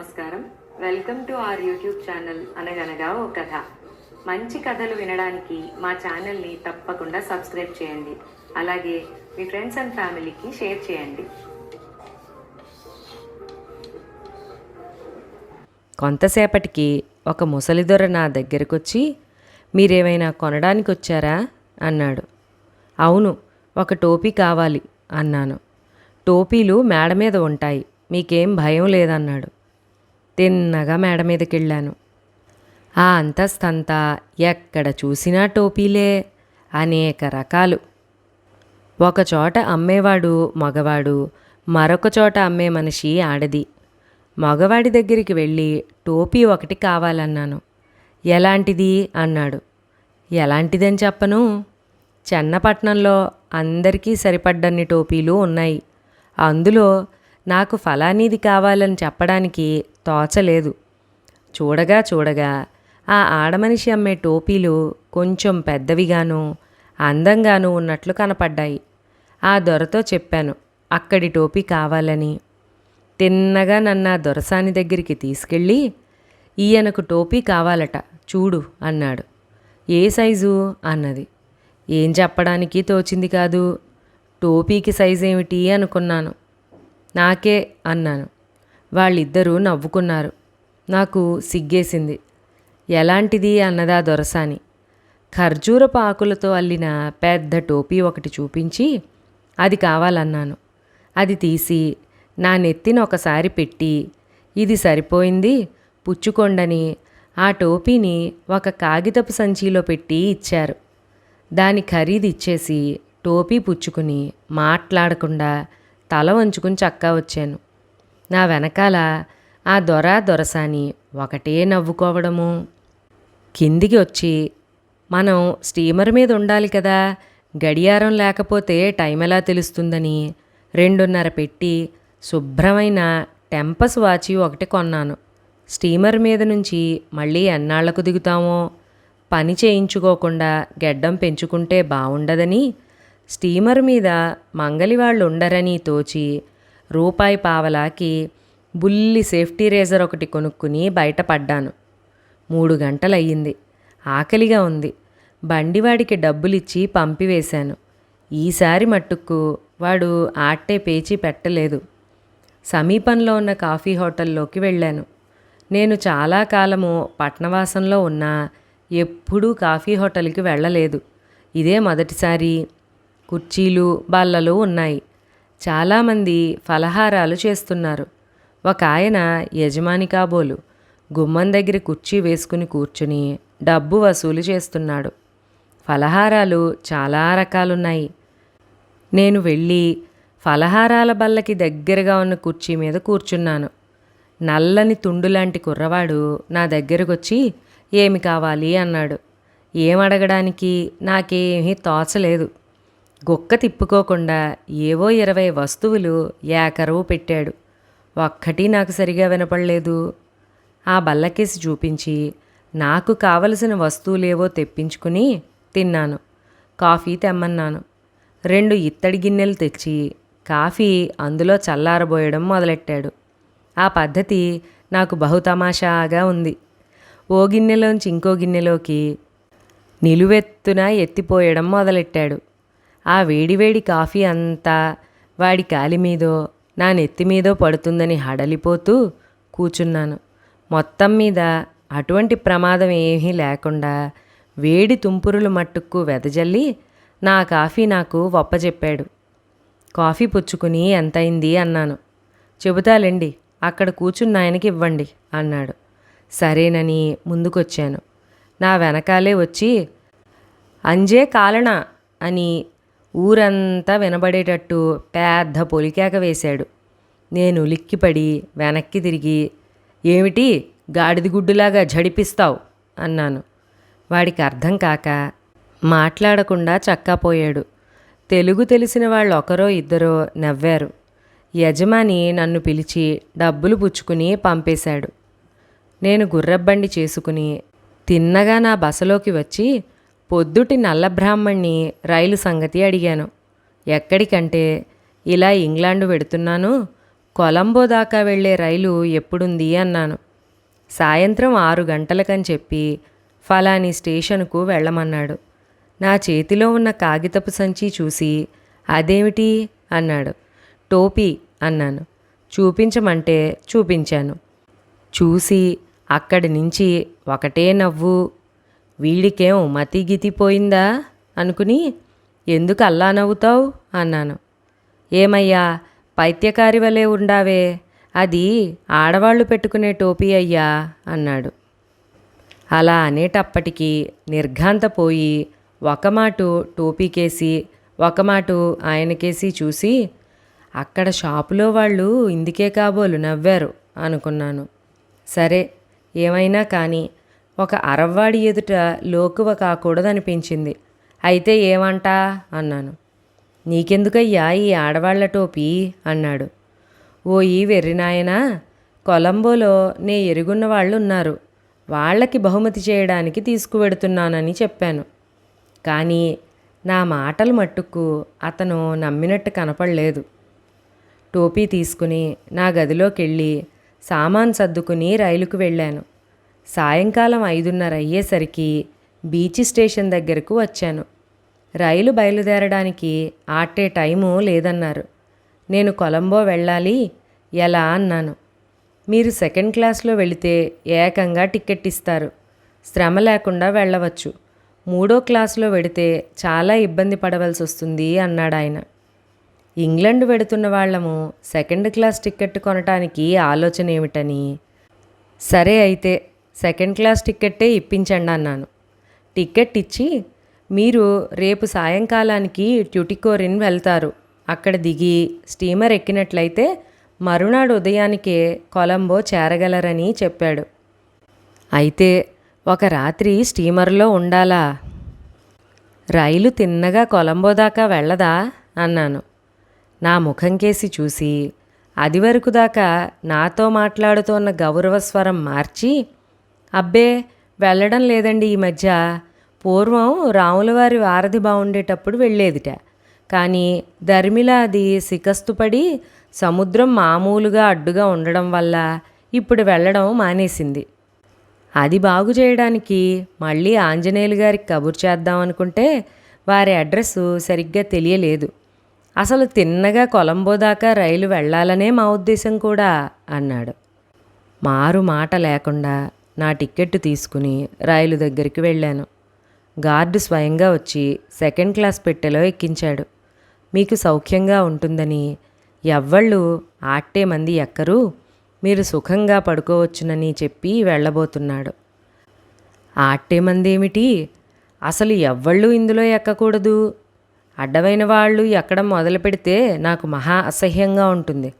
నమస్కారం. Welcome to our YouTube channel అనగనగా ఓ కథ. మంచి కథలు వినడానికి మా ఛానల్ని తప్పకుండా సబ్స్క్రైబ్ చేయండి. అలాగే మీ ఫ్రెండ్స్ అండ్ ఫ్యామిలీకి షేర్ చేయండి. కొంతసేపటికి ఒక ముసలిదొర నా దగ్గరకొచ్చి మీరేమైనా కొనడానికి వచ్చారా అన్నాడు. అవును ఒక టోపీ కావాలి అన్నాను. టోపీలు మేడ మీద ఉంటాయి మీకేం భయం లేదన్నాడు. తిన్నగా మేడ మీదకి వెళ్ళాను ఆ అంతస్తంతా ఎక్కడ చూసినా టోపీలే అనేక రకాలు. ఒక చోట అమ్మేవాడు మగవాడు మరొక చోట అమ్మే మనిషి ఆడది. మగవాడి దగ్గరికి వెళ్ళి టోపీ ఒకటి కావాలన్నాను. ఎలాంటిది? అన్నాడు. ఎలాంటిదని చెప్పను. చెన్నపట్నంలో అందరికీ సరిపడ్డన్ని టోపీలు ఉన్నాయి. అందులో నాకు ఫలానీది కావాలని చెప్పడానికి తోచలేదు. చూడగా చూడగా ఆ ఆడమనిషి అమ్మే టోపీలు కొంచెం పెద్దవిగాను అందంగాను ఉన్నట్లు కనపడ్డాయి. ఆ దొరతో చెప్పాను అక్కడి టోపీ కావాలని. తిన్నగా నన్ను ఆ దొరసాని దగ్గరికి తీసుకెళ్ళి ఈయనకు టోపీ కావాలట చూడు అన్నాడు. ఏ సైజు? అన్నది. ఏం చెప్పడానికి తోచింది కాదు. టోపీకి సైజు ఏమిటి అనుకున్నాను. నాకే అన్నాను. వాళ్ళిద్దరూ నవ్వుకున్నారు. నాకు సిగ్గేసింది. ఎలాంటిది అన్నదా దొరసాని. ఖర్జూరపు ఆకులతో అల్లిన పెద్ద టోపీ ఒకటి చూపించి అది కావాలన్నాను. అది తీసి నా నెత్తిన ఒకసారి పెట్టి ఇది సరిపోయింది పుచ్చుకొండని ఆ టోపీని ఒక కాగితపు సంచిలో పెట్టి ఇచ్చారు. దాని ఖరీదు ఇచ్చేసి టోపీ పుచ్చుకుని మాట్లాడకుండా తల వంచుకుని చక్కా వచ్చాను. నా వెనకాల ఆ దొర దొరసాని ఒకటే నవ్వుకోవడము. కిందికి వచ్చి మనం స్టీమర్ మీద ఉండాలి కదా గడియారం లేకపోతే టైం ఎలా తెలుస్తుందని రెండున్నర పెట్టి శుభ్రమైన టెంపస్ వాచి ఒకటి కొన్నాను. స్టీమర్ మీద నుంచి మళ్ళీ ఎన్నాళ్ళకు దిగుతామో? పని చేయించుకోకుండా గెడ్డం పెంచుకుంటే బాగుండదని స్టీమర్ మీద మంగలి వాళ్ళు ఉండరని తోచి రూపాయి పావలాకి బుల్లి సేఫ్టీ రేజర్ ఒకటి కొనుక్కుని బయటపడ్డాను మూడు గంటలయ్యింది. ఆకలిగా ఉంది. బండివాడికి డబ్బులిచ్చి పంపివేశాను. ఈసారి మట్టుకు వాడు ఆట్టే పేచి పెట్టలేదు. సమీపంలో ఉన్న కాఫీ హోటల్లోకి వెళ్ళాను. నేను చాలా కాలము పట్నవాసంలో ఉన్నా ఎప్పుడూ కాఫీ హోటల్కి వెళ్ళలేదు. ఇదే మొదటిసారి. కుర్చీలు బల్లలు ఉన్నాయి. చాలామంది ఫలహారాలు చేస్తున్నారు. ఒక ఆయన యజమాని కాబోలు గుమ్మం దగ్గర కుర్చీ వేసుకుని కూర్చుని డబ్బు వసూలు చేస్తున్నాడు. ఫలహారాలు చాలా రకాలున్నాయి. నేను వెళ్ళి ఫలహారాల బల్లకి దగ్గరగా ఉన్న కుర్చీ మీద కూర్చున్నాను. నల్లని తుండులాంటి కుర్రవాడు నా దగ్గరకొచ్చి ఏమి కావాలి? అన్నాడు. ఏమడగడానికి నాకేమీ తోచలేదు. గొక్క తిప్పుకోకుండా ఏవో ఇరవై వస్తువులు ఏకరవు పెట్టాడు. ఒక్కటి నాకు సరిగా వినపడలేదు. ఆ బల్లకేసి చూపించి నాకు కావలసిన వస్తువులేవో తెప్పించుకుని తిన్నాను. కాఫీ తెమ్మన్నాను. రెండు ఇత్తడి గిన్నెలు తెచ్చి కాఫీ అందులో చల్లారబోయడం మొదలెట్టాడు. ఆ పద్ధతి నాకు బహుతమాషాగా ఉంది. ఓ గిన్నెలోంచి ఇంకో గిన్నెలోకి నిలువెత్తున ఎత్తిపోయడం మొదలెట్టాడు. ఆ వేడివేడి కాఫీ అంతా వాడి కాలి మీదో నా నెత్తి మీదో పడుతుందని హడలిపోతూ కూచున్నాను. మొత్తం మీద అటువంటి ప్రమాదం ఏమీ లేకుండా వేడి తుంపురులు మట్టుకు వెదజల్లి నా కాఫీ నాకు వప్పజెప్పాడు. కాఫీ పుచ్చుకుని ఎంతైంది అన్నాను. చెబుతాలండి అక్కడ కూర్చున్న ఆయనకి ఇవ్వండి అన్నాడు. సరేనని ముందుకొచ్చాను. నా వెనకాలే వచ్చి అంజే కాలనా అని ఊరంతా వినబడేటట్టు పెద్ద పొలికేక వేశాడు. నేను ఉలిక్కిపడి వెనక్కి తిరిగి ఏమిటి? గాడిదిగుడ్డులాగా జడిపిస్తావు? అన్నాను. వాడికి అర్థం కాక మాట్లాడకుండా చక్కాపోయాడు. తెలుగు తెలిసిన వాళ్ళు ఒకరో ఇద్దరో నవ్వారు. యజమాని నన్ను పిలిచి డబ్బులు పుచ్చుకుని పంపేశాడు. నేను గుర్రబ్బండి చేసుకుని తిన్నగా నా బసలోకి వచ్చి పొద్దుటి నల్లబ్రాహ్మణ్ణి రైలు సంగతి అడిగాను. ఎక్కడికంటే ఇలా ఇంగ్లాండు వెడుతున్నాను కొలంబో దాకా వెళ్ళే రైలు ఎప్పుడుంది? అన్నాను. సాయంత్రం ఆరు గంటలకని చెప్పి ఫలాని స్టేషన్కు వెళ్ళమన్నాడు. నా చేతిలో ఉన్న కాగితపు సంచి చూసి అదేమిటి? అన్నాడు. టోపీ అన్నాను. చూపించమంటే చూపించాను. చూసి అక్కడి నుంచి ఒకటే నవ్వు వీడికేం మతిగితి పోయిందా? అనుకుని ఎందుకు అల్లా నవ్వుతావు? అన్నాను. ఏమయ్యా పైత్యకారి వలె ఉండావే. అది ఆడవాళ్ళు పెట్టుకునే టోపీ అయ్యా అన్నాడు. అలా అనేటప్పటికీ నిర్ఘాంతపోయి ఒక మాటు టోపీకేసి ఒక మాటు ఆయనకేసి చూసి అక్కడ షాపులో వాళ్ళు ఇందుకే కాబోలు నవ్వారు అనుకున్నాను. సరే ఏమైనా కానీ ఒక అరవ్వాడి ఎదుట లోకువ కాకూడదనిపించింది. అయితే ఏమంటా? అన్నాను. నీకెందుకయ్యా ఈ ఆడవాళ్ళ టోపీ? అన్నాడు. ఓ ఈ వెర్రినాయనా కొలంబోలో నే ఎరుగున్న వాళ్ళు ఉన్నారు వాళ్ళకి బహుమతి చేయడానికి తీసుకువెడుతున్నానని చెప్పాను. కానీ నా మాటలు మట్టుకు అతను నమ్మినట్టు కనపడలేదు. టోపీ తీసుకుని నా గదిలోకి వెళ్ళి సామాన్ సర్దుకుని రైలుకు వెళ్ళాను. సాయంకాలం ఐదున్నర అయ్యేసరికి బీచ్ స్టేషన్ దగ్గరకు వచ్చాను. రైలు బయలుదేరడానికి ఆటే టైము లేదన్నారు. నేను కొలంబో వెళ్ళాలి ఎలా అన్నాను. మీరు సెకండ్ క్లాస్లో వెళితే ఏకంగా టికెట్ ఇస్తారు శ్రమ లేకుండా వెళ్ళవచ్చు. మూడో క్లాస్లో వెడితే చాలా ఇబ్బంది పడవలసి వస్తుంది అన్నాడు ఆయన ఇంగ్లండ్ వెడుతున్న వాళ్ళము సెకండ్ క్లాస్ టికెట్ కొనటానికి ఆలోచన ఏమిటని సరే అయితే సెకండ్ క్లాస్ టిక్కెట్టే ఇప్పించండి అన్నాను. టిక్కెట్ ఇచ్చి మీరు రేపు సాయంకాలానికి ట్యుటికోరిన్ వెళ్తారు. అక్కడ దిగి స్టీమర్ ఎక్కినట్లయితే మరునాడు ఉదయానికే కొలంబో చేరగలరని చెప్పాడు. అయితే ఒక రాత్రి స్టీమర్లో ఉండాలా? రైలు తిన్నగా కొలంబో దాకా వెళ్ళదా? అన్నాను. నా ముఖం కేసి చూసి అది వరకు దాకా నాతో మాట్లాడుతోన్న గౌరవ స్వరం మార్చి అబ్బే వెళ్ళడం లేదండి ఈ మధ్య. పూర్వం రాములవారి వారధి బాగుండేటప్పుడు వెళ్ళేదిట. కానీ దర్మిలా అది సికస్తుపడి సముద్రం మామూలుగా అడ్డుగా ఉండడం వల్ల ఇప్పుడు వెళ్ళడం మానేసింది. అది బాగు చేయడానికి మళ్ళీ ఆంజనేయులు గారికి కబుర్ చేద్దాం అనుకుంటే వారి అడ్రస్ సరిగ్గా తెలియలేదు. అసలు తిన్నగా కొలంబో దాకా రైలు వెళ్ళాలనే మా ఉద్దేశం కూడా అన్నాడు. మారు మాట లేకుండా నా టిక్కెట్టు తీసుకుని రైలు దగ్గరికి వెళ్ళాను. గార్డు స్వయంగా వచ్చి సెకండ్ క్లాస్ పెట్టెలో ఎక్కించాడు. మీకు సౌఖ్యంగా ఉంటుందని ఎవ్వళ్ళు ఆట్టే మంది ఎక్కరు. మీరు సుఖంగా పడుకోవచ్చునని చెప్పి వెళ్ళబోతున్నాడు. ఆట్టే మంది ఏమిటి అసలు ఎవ్వళ్ళు ఇందులో ఎక్కకూడదు. అడ్డమైన వాళ్ళు ఎక్కడం మొదలు పెడితే నాకు మహా అసహ్యంగా ఉంటుంది.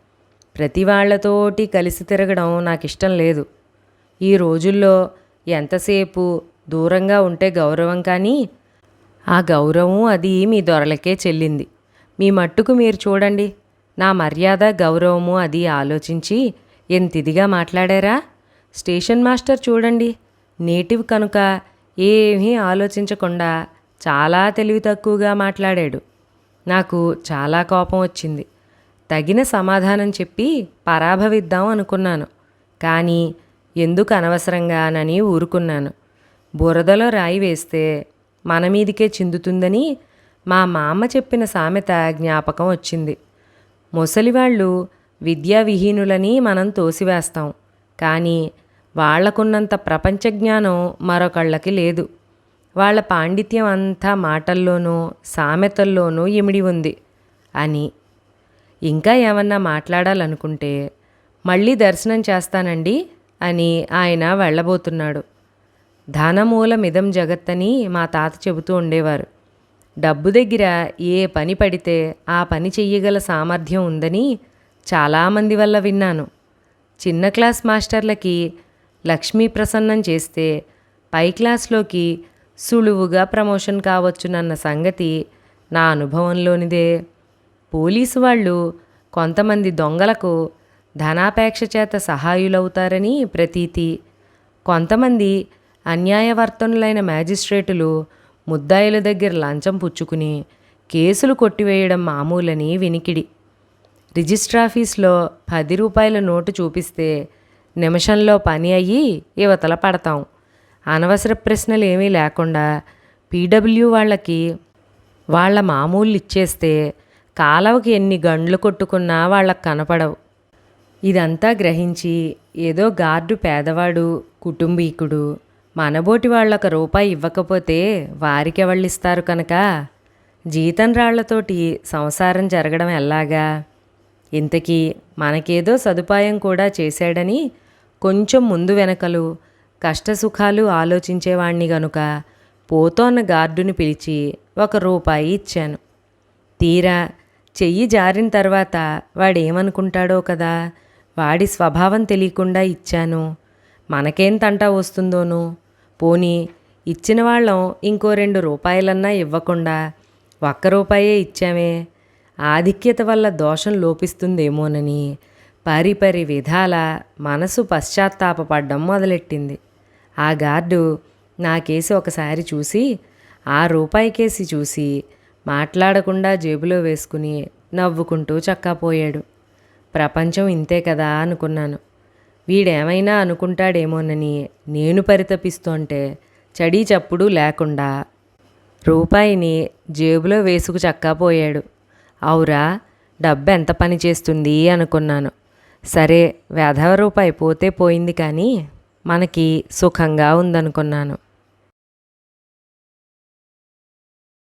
ప్రతి వాళ్ళతోటి కలిసి తిరగడం నాకు ఇష్టం లేదు. ఈ రోజుల్లో ఎంతసేపు దూరంగా ఉంటే గౌరవం కానీ? ఆ గౌరవం అది మీ దొరలకే చెల్లింది. మీ మట్టుకు మీరు చూడండి. నా మర్యాద గౌరవము అది ఆలోచించి ఎంత ఇదిగా మాట్లాడారా? స్టేషన్ మాస్టర్ చూడండి. నేటివ్ కనుక ఏమీ ఆలోచించకుండా చాలా తెలివి తక్కువగా మాట్లాడాడు. నాకు చాలా కోపం వచ్చింది. తగిన సమాధానం చెప్పి పరాభవిద్దాం అనుకున్నాను. కానీ ఎందుకు అనవసరంగానని ఊరుకున్నాను. బురదలో రాయి వేస్తే మన మీదికే చిందుతుందని మా మామ చెప్పిన సామెత జ్ఞాపకం వచ్చింది. ముసలివాళ్ళు విద్యావిహీనులని మనం తోసివేస్తాం కానీ వాళ్ళకున్నంత ప్రపంచ జ్ఞానం మరొకళ్ళకి లేదు. వాళ్ళ పాండిత్యం అంతా మాటల్లోనూ సామెతల్లోనూ ఇమిడి ఉంది అని. ఇంకా ఏమన్నా మాట్లాడాలనుకుంటే మళ్ళీ దర్శనం చేస్తానండి. అని ఆయన వెళ్ళబోతున్నాడు. ధనమూలమిదం జగత్తని మా తాత చెబుతూ ఉండేవారు. డబ్బు దగ్గర ఏ పని పడితే ఆ పని చెయ్యగల సామర్థ్యం ఉందని చాలామంది వల్ల విన్నాను. చిన్న క్లాస్ మాస్టర్లకి లక్ష్మీ ప్రసన్నం చేస్తే పై క్లాస్లోకి సులువుగా ప్రమోషన్ కావచ్చునన్న సంగతి నా అనుభవంలోనిదే. పోలీసు వాళ్ళు కొంతమంది దొంగలకు ధనాపేక్ష చేత సహాయులవుతారని ప్రతీతి. కొంతమంది అన్యాయవర్తనులైన మ్యాజిస్ట్రేటులు ముద్దాయిల దగ్గర లంచం పుచ్చుకుని కేసులు కొట్టివేయడం మామూలని వినికిడి. రిజిస్ట్రాఫీస్లో పది రూపాయల నోటు చూపిస్తే నిమిషంలో పని అయ్యి యువతల పడతాం. అనవసర ప్రశ్నలు ఏమీ లేకుండా పీడబ్ల్యూ వాళ్ళకి వాళ్ళ మామూలు ఇచ్చేస్తే కాలవకి ఎన్ని గండ్లు కొట్టుకున్నా వాళ్ళకి కనపడవు. ఇదంతా గ్రహించి ఏదో గార్డు పేదవాడు కుటుంబీకుడు మనబోటి వాళ్ళొక రూపాయి ఇవ్వకపోతే వారికెవళ్ళిస్తారు కనుక? జీతం రాళ్ళతోటి సంసారం జరగడం ఎలాగా? ఇంతకీ మనకేదో సదుపాయం కూడా చేశాడని కొంచెం ముందు వెనకలు కష్టసుఖాలు ఆలోచించేవాణ్ణి గనుక పోతోన్న గార్డుని పిలిచి ఒక రూపాయి ఇచ్చాను. తీరా చెయ్యి జారిన తర్వాత వాడేమనుకుంటాడో కదా? వాడి స్వభావం తెలియకుండా ఇచ్చాను. మనకేం తంటా వస్తుందోను? పోనీ ఇచ్చిన వాళ్ళం ఇంకో రెండు రూపాయలన్నా ఇవ్వకుండా ఒక్క రూపాయే ఇచ్చామే. ఆధిక్యత వల్ల దోషం లోపిస్తుందేమోనని పరిపరి విధాల మనసు పశ్చాత్తాపపడ్డం మొదలెట్టింది. ఆ గార్డు నా కేసు ఒకసారి చూసి ఆ రూపాయి కేసి చూసి మాట్లాడకుండా జేబులో వేసుకుని నవ్వుకుంటూ చక్కాపోయాడు. ప్రపంచం ఇంతే కదా అనుకున్నాను. వీడేమైనా అనుకుంటాడేమోనని నేను పరితపిస్తుంటే చడీ చప్పుడు లేకుండా రూపాయిని జేబులో వేసుకు చక్కాపోయాడు. అవురా డబ్బు ఎంత పని చేస్తుంది అనుకున్నాను. సరే వేధవ రూపాయి పోతే పోయింది కానీ మనకి సుఖంగా ఉందనుకున్నాను.